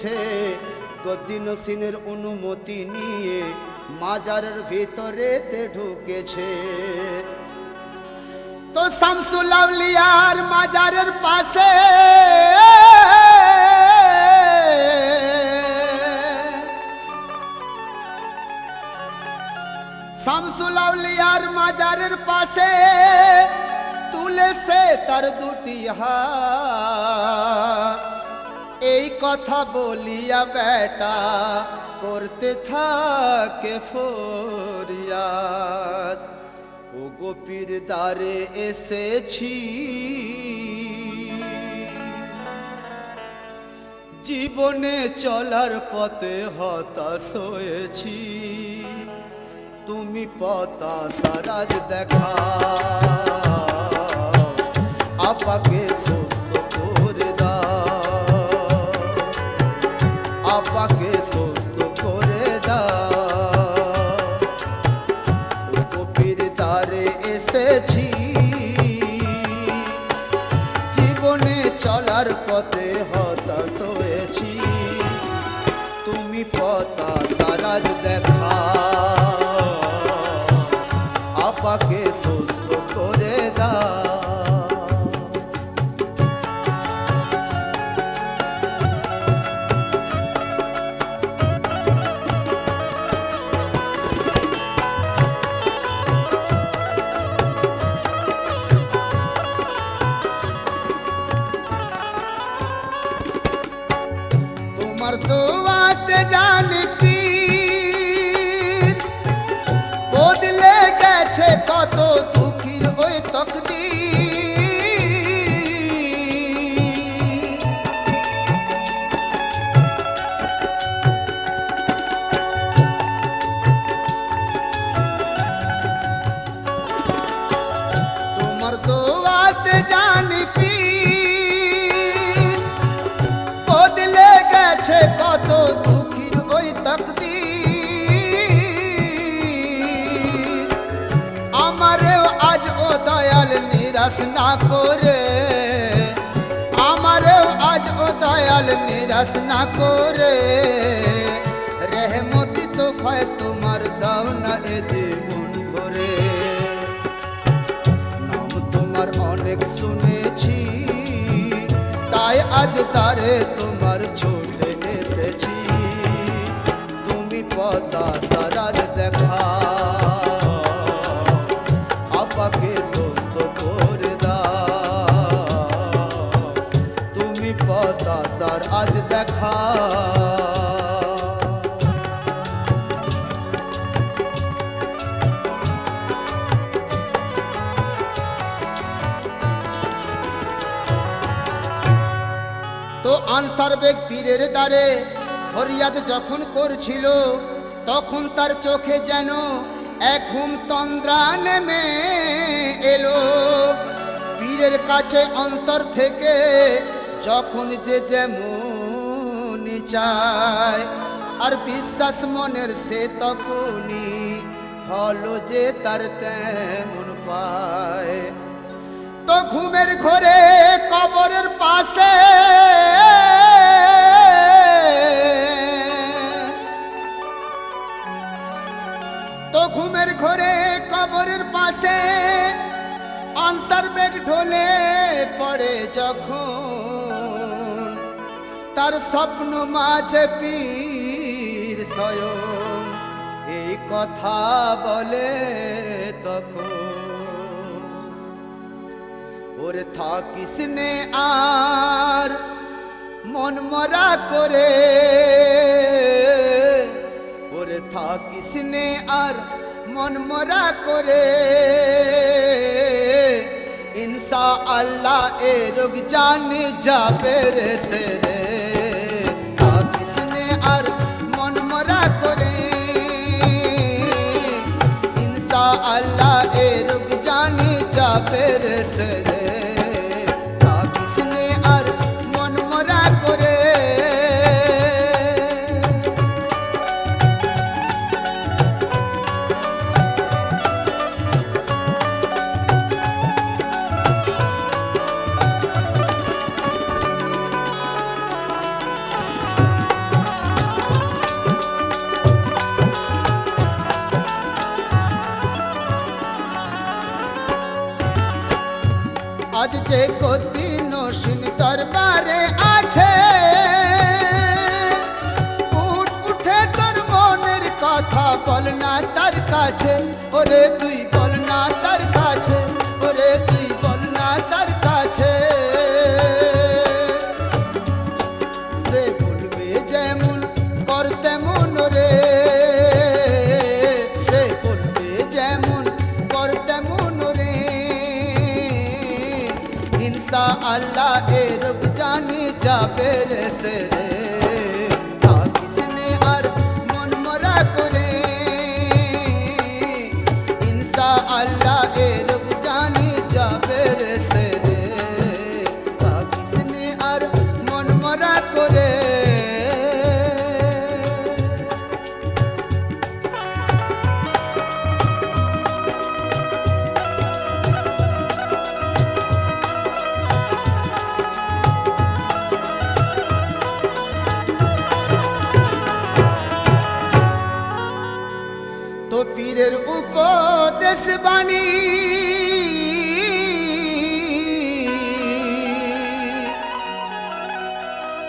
সে গদ্দিনসিনের অনুমতি নিয়ে মাজারের ভিতরেতে ঢুকেছে। তো শামসুল মাজারের পাশে। শামসুল আউলিয়ার মাজারের পাশে তুলেছে তার দুটি হাত। এই কথা বলিয়া বেটা করতে থাকে ফরিয়াদ। ও গোপীর দ্বারে এসেছি। জীবনে চলার পথে হতাশ হয়েছি। তুমি পতা সারাজ দেখা। আপাকে সুস্থ এসেছি। জীবনে চলার পথে হতাশ হয়েছি। তুমি পতা সারাজ দেখা আপাকে ওই তকদি আমারেও আজ ও দয়াল করে। আজ ও দয়াল রেহমতি তো ভয় তোমার, দাও না এ জীবন ভরে। নাম তোমার অনেক শুনেছি, তাই আজ তারে তোমার ছুটে পতা সারাজ দেখা। আপাকে সুস্থ তুমি পতা সার দেখা। আনসার বেগ পীরের দ্বারে ফরিয়াদ যখন করছিল তখন তার চোখে যেন এক ঘুম তন্দ্রা নেমে এলো। পীরের কাছে অন্তর থেকে যখন যে যেমন চায়, আর বিশ্বাস মনের সে তখনই ফল যে তার তেমন পায়। তো ঘুমের ঘরে কবরের পাশে কবরের পাশে আনসার বেগ ঢোলে পড়ে যখন তার স্বপ্ন মাঝে পীর স্বয়ং এই কথা বলে তখন, ওরে থাকিস আর মন মরা করে, ওরে থাকিস আর মন মরা করে। ইনসা আল্লাহ এ রোগ জানে যাবে রে সে রে আর মন মরা করে। ইনসা আল্লাহ এ রোগ রে আজ যে গতি নসীন দরবারে আছে, উঠ, উঠে তোর মনের কথা বল না তার কাছে, ওরে তুই বল না তার কাছে। আল্লাহ এ রোগ জানি যাবে রে সেরে। পীরের উপদেশ বাণী।